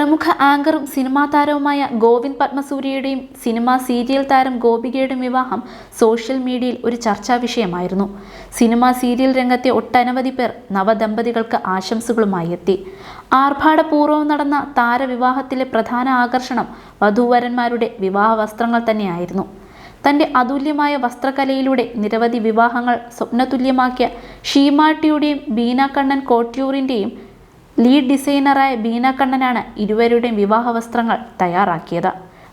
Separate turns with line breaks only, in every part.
പ്രമുഖ ആങ്കറും സിനിമാ താരവുമായ Govind പത്മസൂര്യയുടെയും cinema serial താരം ഗോപികയുടെയും വിവാഹം സോഷ്യൽ മീഡിയയിൽ ഒരു ചർച്ചാ വിഷയമായിരുന്നു. സിനിമാ സീരിയൽ രംഗത്തെ ഒട്ടനവധി പേർ നവദമ്പതികൾക്ക് ആശംസകളുമായി എത്തി. ആർഭാടപൂർവം നടന്ന താരവിവാഹത്തിലെ പ്രധാന ആകർഷണം വധൂവരന്മാരുടെ വിവാഹ വസ്ത്രങ്ങൾ തന്നെയായിരുന്നു. തന്റെ അതുല്യമായ വസ്ത്രകലയിലൂടെ നിരവധി വിവാഹങ്ങൾ സ്വപ്നതുല്യമാക്കിയ ഷീമാട്ടിയുടെയും ബീന കണ്ണൻ കോട്ട്യൂറിന്റെയും ലീഡ് ഡിസൈനറായ ബീന കണ്ണനാണ് ഇരുവരുടെയും വിവാഹ വസ്ത്രങ്ങൾ തയ്യാറാക്കിയത്.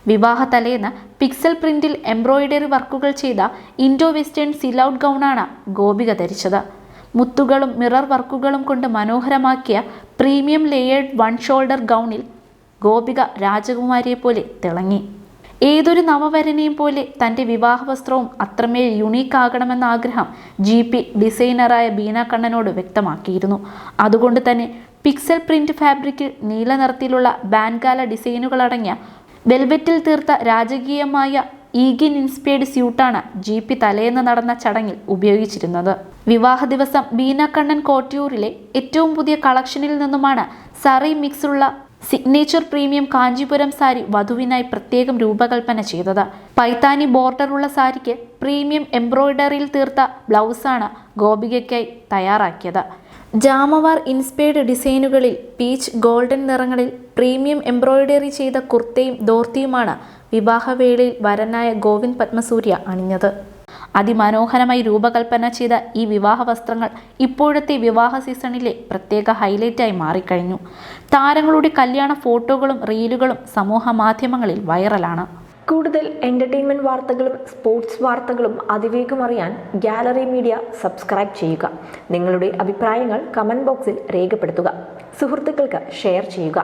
വിവാഹ തലേന്ന് പിക്സൽ പ്രിന്റിൽ എംബ്രോയിഡറി വർക്കുകൾ ചെയ്ത ഇൻഡോ വെസ്റ്റേൺ സിലൗട്ട് ഗൗണാണ് ഗോപിക ധരിച്ചത്. മുത്തുകളും മിറർ വർക്കുകളും കൊണ്ട് മനോഹരമാക്കിയ പ്രീമിയം ലേയേർഡ് വൺ ഷോൾഡർ ഗൗണിൽ ഗോപിക രാജകുമാരിയെപ്പോലെ തിളങ്ങി. ഏതൊരു നവവരനെയും പോലെ തന്റെ വിവാഹ വസ്ത്രവും അത്രമേൽ യുണീക്ക് ആകണമെന്ന ആഗ്രഹം ജി പി ഡിസൈനറായ ബീന കണ്ണനോട് വ്യക്തമാക്കിയിരുന്നു. അതുകൊണ്ട് തന്നെ പിക്സൽ പ്രിന്റ് ഫാബ്രിക്കിൽ നീല നിറത്തിലുള്ള ബാൻകാല ഡിസൈനുകളടങ്ങിയ വെൽവെറ്റിൽ തീർത്ത രാജകീയമായ ഈഗിൻ ഇൻസ്പയർഡ് സ്യൂട്ടാണ് ജി പി തലേന്ന് നടന്ന ചടങ്ങിൽ ഉപയോഗിച്ചിരുന്നത്. വിവാഹ ദിവസം ബീന കണ്ണൻ കോട്ടിയൂരിലെ ഏറ്റവും പുതിയ കളക്ഷനിൽ നിന്നുമാണ് സറി മിക്സുള്ള സിഗ്നേച്ചർ പ്രീമിയം കാഞ്ചീപുരം സാരി വധുവിനായി പ്രത്യേകം രൂപകൽപ്പന ചെയ്തത്. പൈത്താനി ബോർഡറുള്ള സാരിക്ക് പ്രീമിയം എംബ്രോയ്ഡറിയിൽ തീർത്ത ബ്ലൗസാണ് ഗോപികയ്ക്കായി തയ്യാറാക്കിയത്. ജാമവാർ ഇൻസ്പയർഡ് ഡിസൈനുകളിൽ പീച്ച് ഗോൾഡൻ നിറങ്ങളിൽ പ്രീമിയം എംബ്രോയ്ഡറി ചെയ്ത കുർത്തയും ദോർത്തിയുമാണ് വിവാഹവേളയിൽ വരനായ ഗോവിന്ദ് പത്മസൂര്യ അണിഞ്ഞത്. അതിമനോഹരമായി രൂപകൽപ്പന ചെയ്ത ഈ വിവാഹ വസ്ത്രങ്ങൾ ഇപ്പോഴത്തെ വിവാഹ സീസണിലെ പ്രത്യേക ഹൈലൈറ്റായി മാറിക്കഴിഞ്ഞു. താരങ്ങളുടെ കല്യാണ ഫോട്ടോകളും റീലുകളും സമൂഹ മാധ്യമങ്ങളിൽ വൈറലാണ്.
കൂടുതൽ എന്റർടൈൻമെന്റ് വാർത്തകളും സ്പോർട്സ് വാർത്തകളും അതിവേഗം അറിയാൻ ഗാലറി മീഡിയ സബ്സ്ക്രൈബ് ചെയ്യുക. നിങ്ങളുടെ അഭിപ്രായങ്ങൾ കമന്റ് ബോക്സിൽ രേഖപ്പെടുത്തുക. സുഹൃത്തുക്കൾക്ക് ഷെയർ ചെയ്യുക.